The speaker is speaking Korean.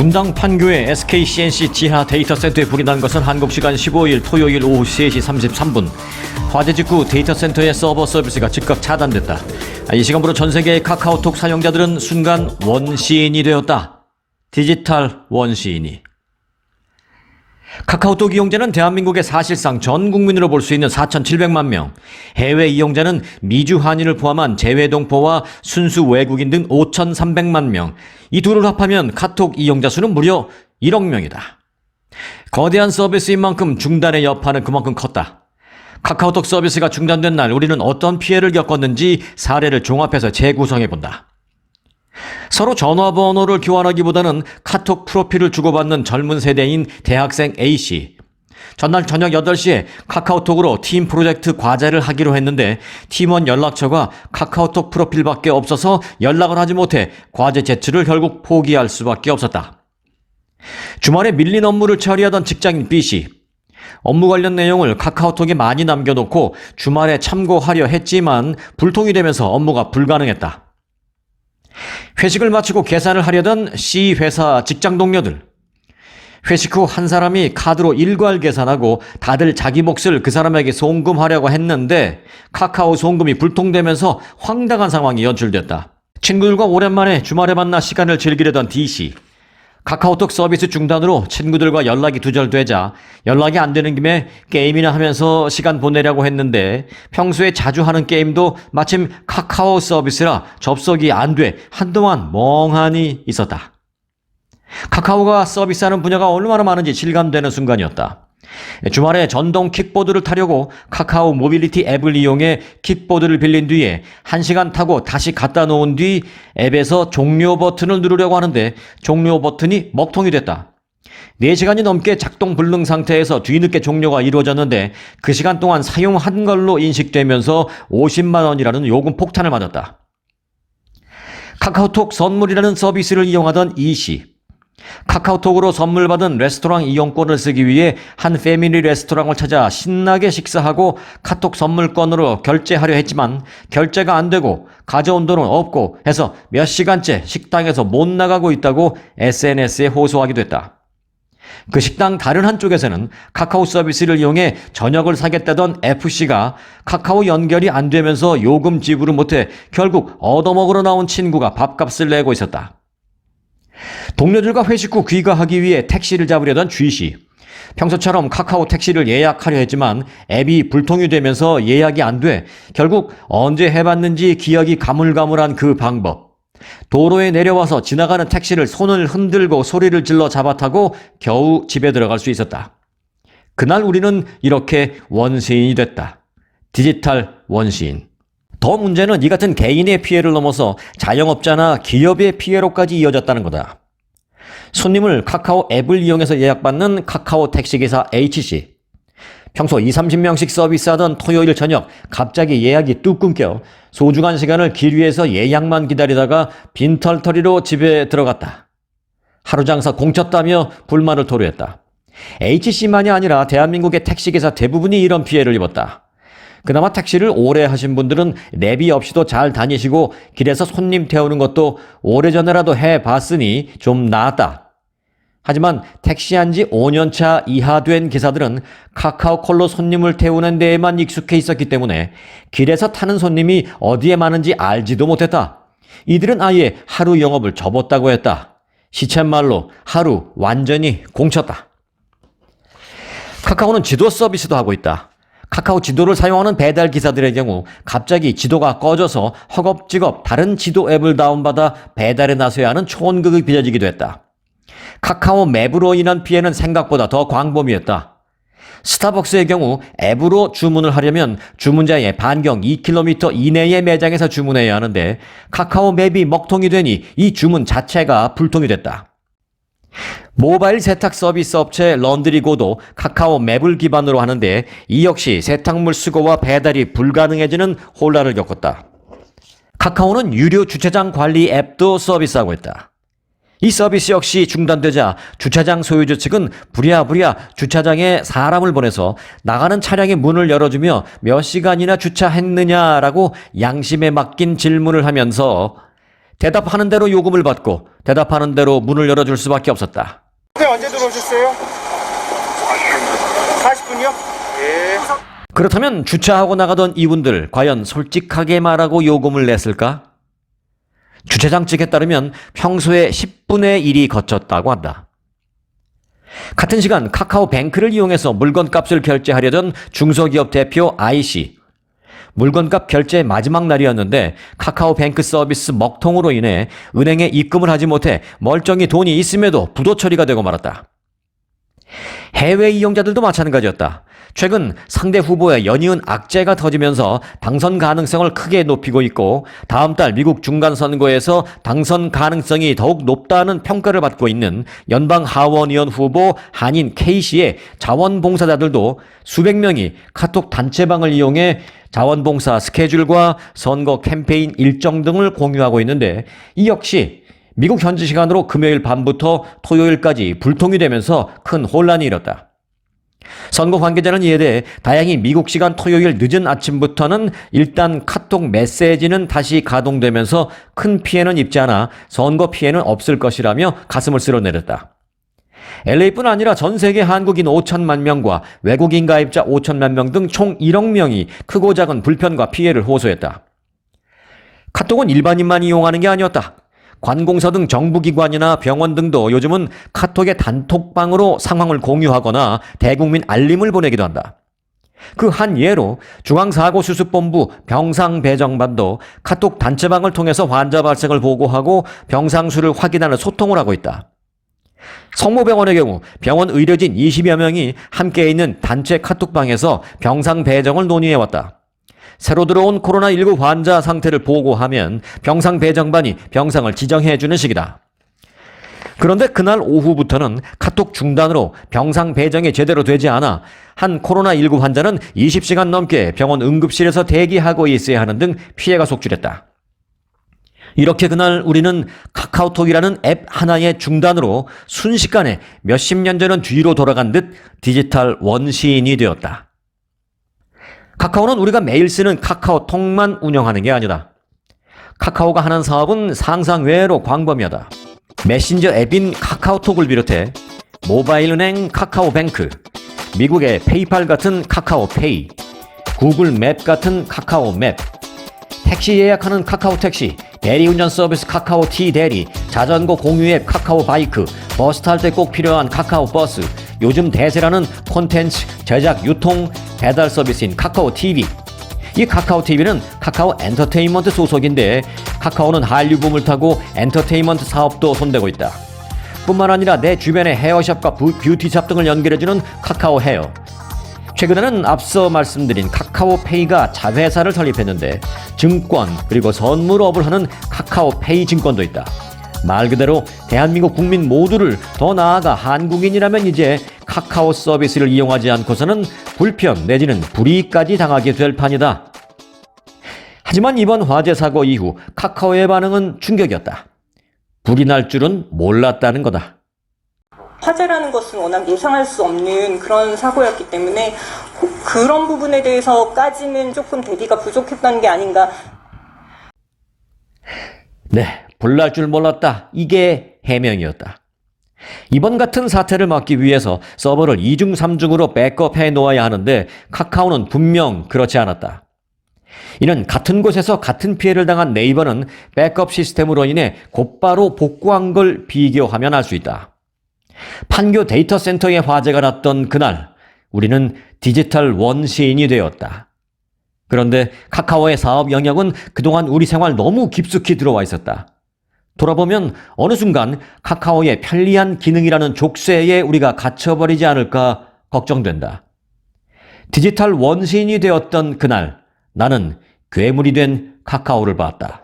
분당 판교의 SKCNC 지하 데이터 센터에 불이 난 것은 한국 시간 15일 토요일 오후 3시 33분. 화재 직후 데이터 센터의 서버 서비스가 즉각 차단됐다. 이 시간부로 전 세계의 카카오톡 사용자들은 순간 원시인이 되었다. 디지털 원시인이. 카카오톡 이용자는 대한민국의 사실상 전 국민으로 볼 수 있는 4,700만 명, 해외 이용자는 미주 한인을 포함한 재외동포와 순수 외국인 등 5,300만 명, 이 둘을 합하면 카톡 이용자 수는 무려 1억 명이다. 거대한 서비스인 만큼 중단의 여파는 그만큼 컸다. 카카오톡 서비스가 중단된 날 우리는 어떤 피해를 겪었는지 사례를 종합해서 재구성해 본다. 서로 전화번호를 교환하기보다는 카톡 프로필을 주고받는 젊은 세대인 대학생 A씨. 전날 저녁 8시에 카카오톡으로 팀 프로젝트 과제를 하기로 했는데 팀원 연락처가 카카오톡 프로필밖에 없어서 연락을 하지 못해 과제 제출을 결국 포기할 수밖에 없었다. 주말에 밀린 업무를 처리하던 직장인 B씨. 업무 관련 내용을 카카오톡에 많이 남겨놓고 주말에 참고하려 했지만 불통이 되면서 업무가 불가능했다. 회식을 마치고 계산을 하려던 C 회사 직장 동료들. 회식 후 한 사람이 카드로 일괄 계산하고 다들 자기 몫을 그 사람에게 송금하려고 했는데 카카오 송금이 불통되면서 황당한 상황이 연출됐다. 친구들과 오랜만에 주말에 만나 시간을 즐기려던 D씨. 카카오톡 서비스 중단으로 친구들과 연락이 두절되자 연락이 안 되는 김에 게임이나 하면서 시간 보내려고 했는데 평소에 자주 하는 게임도 마침 카카오 서비스라 접속이 안 돼 한동안 멍하니 있었다. 카카오가 서비스하는 분야가 얼마나 많은지 실감되는 순간이었다. 주말에 전동 킥보드를 타려고 카카오 모빌리티 앱을 이용해 킥보드를 빌린 뒤에 1시간 타고 다시 갖다 놓은 뒤 앱에서 종료 버튼을 누르려고 하는데 종료 버튼이 먹통이 됐다. 4시간이 넘게 작동 불능 상태에서 뒤늦게 종료가 이루어졌는데 그 시간 동안 사용한 걸로 인식되면서 50만 원이라는 요금 폭탄을 맞았다. 카카오톡 선물이라는 서비스를 이용하던 이 씨. 카카오톡으로 선물 받은 레스토랑 이용권을 쓰기 위해 한 패밀리 레스토랑을 찾아 신나게 식사하고 카톡 선물권으로 결제하려 했지만 결제가 안 되고 가져온 돈은 없고 해서 몇 시간째 식당에서 못 나가고 있다고 SNS에 호소하기도 했다. 그 식당 다른 한쪽에서는 카카오 서비스를 이용해 저녁을 사겠다던 FC가 카카오 연결이 안 되면서 요금 지불을 못해 결국 얻어먹으러 나온 친구가 밥값을 내고 있었다. 동료들과 회식 후 귀가하기 위해 택시를 잡으려던 G씨. 평소처럼 카카오 택시를 예약하려 했지만 앱이 불통이 되면서 예약이 안 돼 결국 언제 해봤는지 기억이 가물가물한 그 방법. 도로에 내려와서 지나가는 택시를 손을 흔들고 소리를 질러 잡아타고 겨우 집에 들어갈 수 있었다. 그날 우리는 이렇게 원시인이 됐다. 디지털 원시인. 더 문제는 이 같은 개인의 피해를 넘어서 자영업자나 기업의 피해로까지 이어졌다는 거다. 손님을 카카오 앱을 이용해서 예약받는 카카오 택시기사 H씨. 평소 2, 30명씩 서비스하던 토요일 저녁 갑자기 예약이 뚝 끊겨 소중한 시간을 길 위에서 예약만 기다리다가 빈털터리로 집에 들어갔다. 하루 장사 공쳤다며 불만을 토로했다. H씨만이 아니라 대한민국의 택시기사 대부분이 이런 피해를 입었다. 그나마 택시를 오래 하신 분들은 내비 없이도 잘 다니시고 길에서 손님 태우는 것도 오래전에라도 해 봤으니 좀 나았다. 하지만 택시한 지 5년차 이하 된 기사들은 카카오콜로 손님을 태우는 데에만 익숙해 있었기 때문에 길에서 타는 손님이 어디에 많은지 알지도 못했다. 이들은 아예 하루 영업을 접었다고 했다. 시쳇말로 하루 완전히 공쳤다. 카카오는 지도 서비스도 하고 있다. 카카오 지도를 사용하는 배달 기사들의 경우 갑자기 지도가 꺼져서 허겁지겁 다른 지도 앱을 다운받아 배달에 나서야 하는 초원극이 빚어지기도 했다. 카카오 맵으로 인한 피해는 생각보다 더 광범위했다. 스타벅스의 경우 앱으로 주문을 하려면 주문자의 반경 2km 이내의 매장에서 주문해야 하는데 카카오 맵이 먹통이 되니 이 주문 자체가 불통이 됐다. 모바일 세탁 서비스 업체 런드리고도 카카오 맵을 기반으로 하는데 이 역시 세탁물 수거와 배달이 불가능해지는 혼란을 겪었다. 카카오는 유료 주차장 관리 앱도 서비스하고 있다. 이 서비스 역시 중단되자 주차장 소유주 측은 부랴부랴 주차장에 사람을 보내서 나가는 차량의 문을 열어주며 몇 시간이나 주차했느냐라고 양심에 맡긴 질문을 하면서 대답하는 대로 요금을 받고 대답하는 대로 문을 열어줄 수밖에 없었다. 네, 언제 들어오셨어요? 40분이요? 예. 그렇다면 주차하고 나가던 이분들 과연 솔직하게 말하고 요금을 냈을까? 주차장 측에 따르면 평소에 10분의 1이 거쳤다고 한다. 같은 시간 카카오 뱅크를 이용해서 물건값을 결제하려던 중소기업 대표 I씨. 물건값 결제 마지막 날이었는데 카카오뱅크 서비스 먹통으로 인해 은행에 입금을 하지 못해 멀쩡히 돈이 있음에도 부도 처리가 되고 말았다. 해외 이용자들도 마찬가지였다. 최근 상대 후보의 연이은 악재가 터지면서 당선 가능성을 크게 높이고 있고 다음 달 미국 중간 선거에서 당선 가능성이 더욱 높다는 평가를 받고 있는 연방 하원의원 후보 한인 K씨의 자원봉사자들도 수백 명이 카톡 단체방을 이용해 자원봉사 스케줄과 선거 캠페인 일정 등을 공유하고 있는데 이 역시 미국 현지 시간으로 금요일 밤부터 토요일까지 불통이 되면서 큰 혼란이 일었다. 선거 관계자는 이에 대해 다행히 미국 시간 토요일 늦은 아침부터는 일단 카톡 메시지는 다시 가동되면서 큰 피해는 입지 않아 선거 피해는 없을 것이라며 가슴을 쓸어내렸다. LA뿐 아니라 전 세계 한국인 5천만 명과 외국인 가입자 5천만 명 등 총 1억 명이 크고 작은 불편과 피해를 호소했다. 카톡은 일반인만 이용하는 게 아니었다. 관공서 등 정부기관이나 병원 등도 요즘은 카톡의 단톡방으로 상황을 공유하거나 대국민 알림을 보내기도 한다. 그 한 예로 중앙사고수습본부 병상배정반도 카톡 단체방을 통해서 환자 발생을 보고하고 병상수를 확인하는 소통을 하고 있다. 성모병원의 경우 병원 의료진 20여 명이 함께 있는 단체 카톡방에서 병상 배정을 논의해왔다. 새로 들어온 코로나19 환자 상태를 보고하면 병상 배정반이 병상을 지정해주는 식이다. 그런데 그날 오후부터는 카톡 중단으로 병상 배정이 제대로 되지 않아 한 코로나19 환자는 20시간 넘게 병원 응급실에서 대기하고 있어야 하는 등 피해가 속출했다. 이렇게 그날 우리는 카카오톡이라는 앱 하나의 중단으로 순식간에 몇십 년 전은 뒤로 돌아간 듯 디지털 원시인이 되었다. 카카오는 우리가 매일 쓰는 카카오톡만 운영하는 게 아니다. 카카오가 하는 사업은 상상 외로 광범위하다. 메신저 앱인 카카오톡을 비롯해 모바일 은행 카카오뱅크, 미국의 페이팔 같은 카카오페이, 구글 맵 같은 카카오맵, 택시 예약하는 카카오택시, 대리운전 서비스 카카오티 대리, 자전거 공유 앱 카카오바이크, 버스 탈 때 꼭 필요한 카카오버스, 요즘 대세라는 콘텐츠 제작 유통 배달 서비스인 카카오TV. 이 카카오TV는 카카오 엔터테인먼트 소속인데 카카오는 한류 붐을 타고 엔터테인먼트 사업도 손대고 있다. 뿐만 아니라 내 주변의 헤어샵과 부- 뷰티샵 등을 연결해주는 카카오 헤어. 최근에는 앞서 말씀드린 카카오페이가 자회사를 설립했는데 증권 그리고 선물업을 하는 카카오페이 증권도 있다. 말 그대로 대한민국 국민 모두를 더 나아가 한국인이라면 이제 카카오 서비스를 이용하지 않고서는 불편 내지는 불이익까지 당하게 될 판이다. 하지만 이번 화재 사고 이후 카카오의 반응은 충격이었다. 불이 날 줄은 몰랐다는 거다. 화재라는 것은 워낙 예상할 수 없는 그런 사고였기 때문에 호- 그런 부분에 대해서까지는 조금 대비가 부족했던 게 아닌가 네, 불날 줄 몰랐다. 이게 해명이었다. 이번 같은 사태를 막기 위해서 서버를 2중, 3중으로 백업해 놓아야 하는데 카카오는 분명 그렇지 않았다. 이는 같은 곳에서 같은 피해를 당한 네이버는 백업 시스템으로 인해 곧바로 복구한 걸 비교하면 알 수 있다. 판교 데이터 센터에 화재가 났던 그날, 우리는 디지털 원시인이 되었다. 그런데 카카오의 사업 영역은 그동안 우리 생활 너무 깊숙이 들어와 있었다. 돌아보면 어느 순간 카카오의 편리한 기능이라는 족쇄에 우리가 갇혀버리지 않을까 걱정된다. 디지털 원시인이 되었던 그날 나는 괴물이 된 카카오를 봤다.